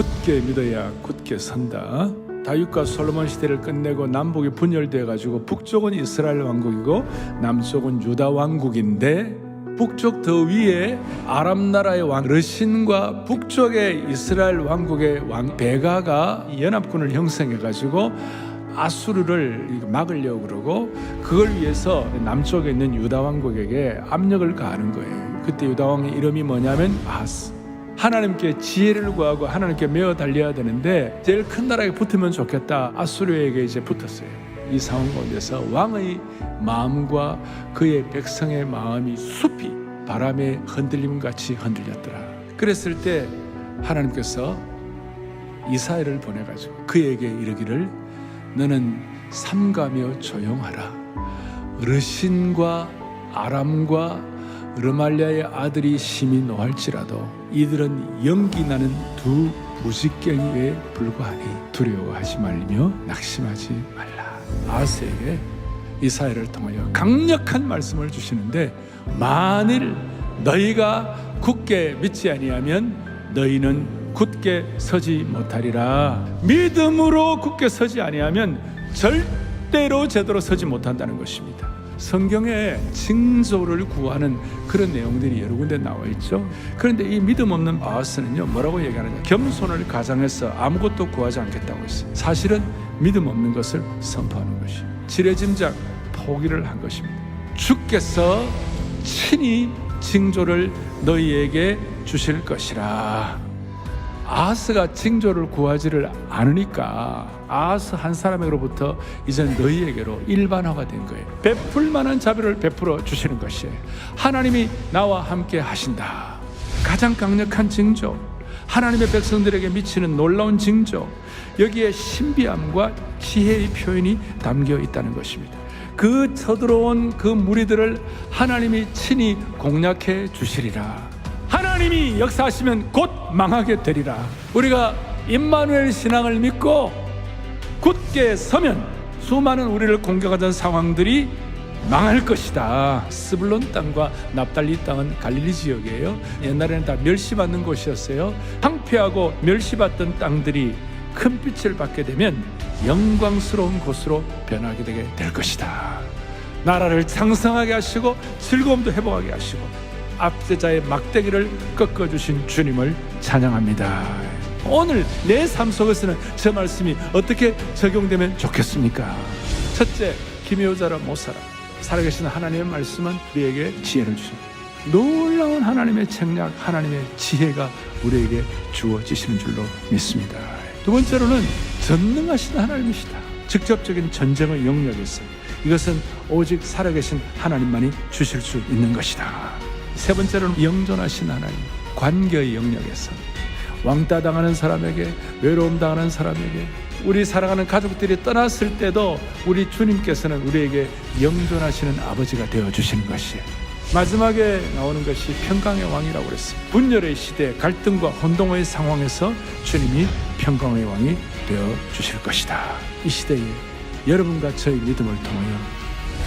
굳게 믿어야 굳게 선다. 다윗과 솔로몬 시대를 끝내고 남북이 분열돼 가지고 북쪽은 이스라엘 왕국이고 남쪽은 유다 왕국인데 북쪽 더 위에 아람 나라의 왕 르신과 북쪽의 이스라엘 왕국의 왕 베가가 연합군을 형성해 가지고 아수르를 막으려고 그러고 그걸 위해서 남쪽에 있는 유다 왕국에게 압력을 가하는 거예요. 그때 유다 왕의 이름이 뭐냐면 아스. 하나님께 지혜를 구하고 하나님께 매어 달려야 되는데 제일 큰 나라에 붙으면 좋겠다. 아수르에게 이제 붙었어요. 이 상황 가운데서 왕의 마음과 그의 백성의 마음이 숲이 바람의 흔들림 같이 흔들렸더라. 그랬을 때 하나님께서 이사야를 보내가지고 그에게 이르기를 너는 삼가며 조용하라. 르신과 아람과 르말리아의 아들이 심히 노할지라도 이들은 연기 나는 두 무지깽이에 불과하니 두려워하지 말며 낙심하지 말라. 아스에게 이사야를 통하여 강력한 말씀을 주시는데 만일 너희가 굳게 믿지 아니하면 너희는 굳게 서지 못하리라. 믿음으로 굳게 서지 아니하면 절대로 제대로 서지 못한다는 것입니다. 성경에 징조를 구하는 그런 내용들이 여러 군데 나와 있죠. 그런데 이 믿음 없는 아하스는요 뭐라고 얘기하느냐? 겸손을 가장해서 아무것도 구하지 않겠다고 했어요. 사실은 믿음 없는 것을 선포하는 것이 지레짐작 포기를 한 것입니다. 주께서 친히 징조를 너희에게 주실 것이라. 아하스가 징조를 구하지를 않으니까 아하스 한 사람으로부터 이제 너희에게로 일반화가 된 거예요. 베풀 만한 자비를 베풀어 주시는 것이에요. 하나님이 나와 함께 하신다. 가장 강력한 징조. 하나님의 백성들에게 미치는 놀라운 징조. 여기에 신비함과 지혜의 표현이 담겨 있다는 것입니다. 그 쳐들어온 그 무리들을 하나님이 친히 공략해 주시리라. 하나님이 역사하시면 곧 망하게 되리라. 우리가 임마누엘 신앙을 믿고 굳게 서면 수많은 우리를 공격하던 상황들이 망할 것이다. 스불론 땅과 납달리 땅은 갈릴리 지역이에요. 옛날에는 다 멸시받는 곳이었어요. 황폐하고 멸시받던 땅들이 큰 빛을 받게 되면 영광스러운 곳으로 변하게 되게 될 것이다. 나라를 창성하게 하시고 즐거움도 회복하게 하시고 압제자의 막대기를 꺾어주신 주님을 찬양합니다. 오늘 내 삶 속에서는 저 말씀이 어떻게 적용되면 좋겠습니까? 첫째, 김효자라 못 살아. 살아계신 하나님의 말씀은 우리에게 지혜를 주십니다. 놀라운 하나님의 책략, 하나님의 지혜가 우리에게 주어지시는 줄로 믿습니다. 두 번째로는 전능하신 하나님이시다. 직접적인 전쟁의 영역에서 이것은 오직 살아계신 하나님만이 주실 수 있는 것이다. 세 번째로는 영존하신 하나님, 관계의 영역에서 왕따 당하는 사람에게, 외로움 당하는 사람에게, 우리 사랑하는 가족들이 떠났을 때도 우리 주님께서는 우리에게 영존하시는 아버지가 되어 주시는 것이에요. 마지막에 나오는 것이 평강의 왕이라고 그랬습니다. 분열의 시대, 갈등과 혼동의 상황에서 주님이 평강의 왕이 되어 주실 것이다. 이 시대에 여러분과 저의 믿음을 통하여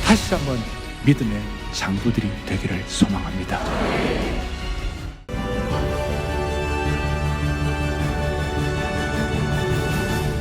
다시 한번 믿음의 장부들이 되기를 소망합니다.